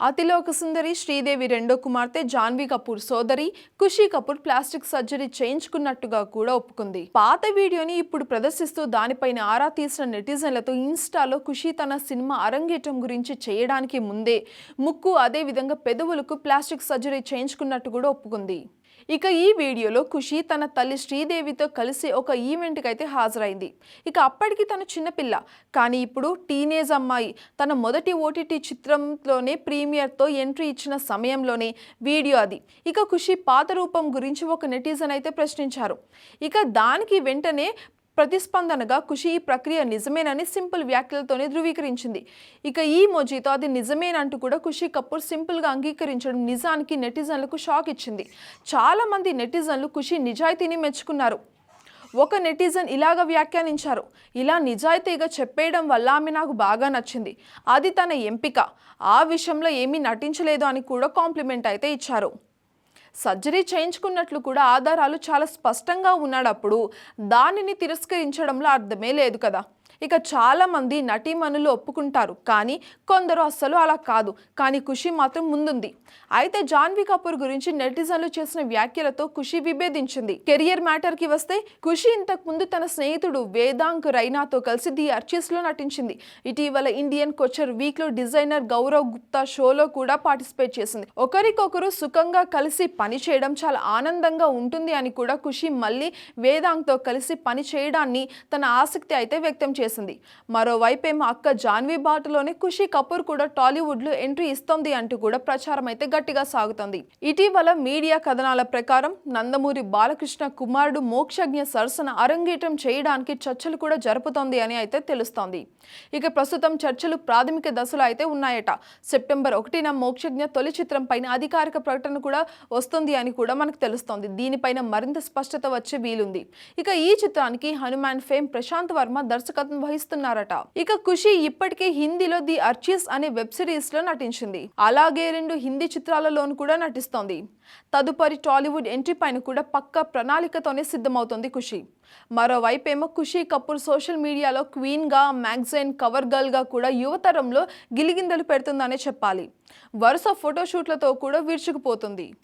అతిలోక సుందరి శ్రీదేవి రెండో కుమార్తె జాన్వీ కపూర్ సోదరి ఖుషీ కపూర్ ప్లాస్టిక్ సర్జరీ చేయించుకున్నట్టుగా కూడా ఒప్పుకుంది. పాత వీడియోని ఇప్పుడు ప్రదర్శిస్తూ దానిపైన ఆరా తీసిన నెటిజన్లతో ఇన్స్టాలో ఖుషీ తన సినిమా అరంగేటం గురించి చేయడానికి ముందే ముక్కు అదే విధంగా పెదవులకు ప్లాస్టిక్ సర్జరీ చేయించుకున్నట్టు కూడా ఒప్పుకుంది. ఇక ఈ వీడియోలో ఖుషి తన తల్లి శ్రీదేవితో కలిసి ఒక ఈవెంట్కి అయితే హాజరైంది. ఇక అప్పటికి తను చిన్నపిల్ల కానీ ఇప్పుడు టీనేజ్ అమ్మాయి. తన మొదటి ఓటీటీ చిత్రంలోనే ప్రీమియర్తో ఎంట్రీ ఇచ్చిన సమయంలోనే వీడియో అది. ఇక ఖుషి పాత రూపం గురించి ఒక నెటిజన్ అయితే ప్రశ్నించారు. ఇక దానికి వెంటనే ప్రతిస్పందనగా ఖుషి ఈ ప్రక్రియ నిజమేనని సింపుల్ వ్యాఖ్యలతోనే ధృవీకరించింది. ఇక ఈ మోజీతో అది నిజమేనంటూ కూడా ఖుషి కపూర్ సింపుల్గా అంగీకరించడం నిజానికి నెటిజన్లకు షాక్ ఇచ్చింది. చాలామంది నెటిజన్లు ఖుషి నిజాయితీని మెచ్చుకున్నారు. ఒక నెటిజన్ ఇలాగ వ్యాఖ్యానించారు. ఇలా నిజాయితీగా చెప్పేయడం వల్ల ఆమె నాకు బాగా నచ్చింది. అది తన ఎంపిక. ఆ విషయంలో ఏమీ నటించలేదు అని కూడా కాంప్లిమెంట్ అయితే ఇచ్చారు. సర్జరీ చేయించుకున్నట్లు కూడా ఆధారాలు చాలా స్పష్టంగా ఉన్నాడప్పుడు దానిని తిరస్కరించడంలో అర్థమే లేదు కదా. ఇక చాలామంది నటీమణులు ఒప్పుకుంటారు కానీ కొందరు అస్సలు అలా కాదు కానీ ఖుషి మాత్రం ముందుంది. అయితే జాన్వీ కపూర్ గురించి నెటిజన్లు చేసిన వ్యాఖ్యలతో ఖుషి విభేదించింది. కెరియర్ మ్యాటర్కి వస్తే ఖుషి ఇంతకు ముందు తన స్నేహితుడు వేదాంక్ రైనాతో కలిసి ది అర్చిస్లో నటించింది. ఇటీవల ఇండియన్ కొచర్ వీక్లో డిజైనర్ గౌరవ్ గుప్తా షోలో కూడా పార్టిసిపేట్ చేసింది. ఒకరికొకరు సుఖంగా కలిసి పని చేయడం చాలా ఆనందంగా ఉంటుంది అని కూడా ఖుషి మళ్ళీ వేదాంక్తో కలిసి పని చేయడాన్ని తన ఆసక్తి అయితే వ్యక్తం చేసింది. మరోవైపేమో అక్క జాన్వీ బాటలోనే ఖుషి కపూర్ కూడా టాలీవుడ్లో ఎంట్రీ ఇస్తోంది అంటూ కూడా ప్రచారం అయితే గట్టిగా సాగుతోంది. ఇటీవల మీడియా కథనాల ప్రకారం నందమూరి బాలకృష్ణ కుమారుడు మోక్షజ్ఞ సరసన అరంగేటం చేయడానికి చర్చలు కూడా జరుపుతోంది అని అయితే తెలుస్తోంది. ఇక ప్రస్తుతం చర్చలు ప్రాథమిక దశలో అయితే ఉన్నాయట. సెప్టెంబర్ ఒకటిన మోక్షజ్ఞ తొలి చిత్రం పైన అధికారిక ప్రకటన కూడా వస్తుంది అని కూడా మనకు తెలుస్తోంది. దీనిపైన మరింత స్పష్టత వచ్చే వీలుంది. ఇక ఈ చిత్రానికి హనుమాన్ ఫేమ్ ప్రశాంత్ వర్మ దర్శకత్వం వహిస్తున్నారట ఇక ఖుషి ఇప్పటికే హిందీలో ది అర్చిస్ అనే వెబ్ సిరీస్లో నటించింది. అలాగే రెండు హిందీ చిత్రాలలోనూ కూడా నటిస్తోంది. తదుపరి టాలీవుడ్ ఎంట్రీ పైన కూడా పక్క ప్రణాళికతోనే సిద్ధమవుతోంది ఖుషి. మరోవైపేమో ఖుషి కపూర్ సోషల్ మీడియాలో క్వీన్గా మ్యాగజైన్ కవర్ గర్ల్గా కూడా యువతరంలో గిలిగిందలు పెడుతుందనే చెప్పాలి. వరుస ఫోటోషూట్లతో కూడా విరుచుకుపోతుంది.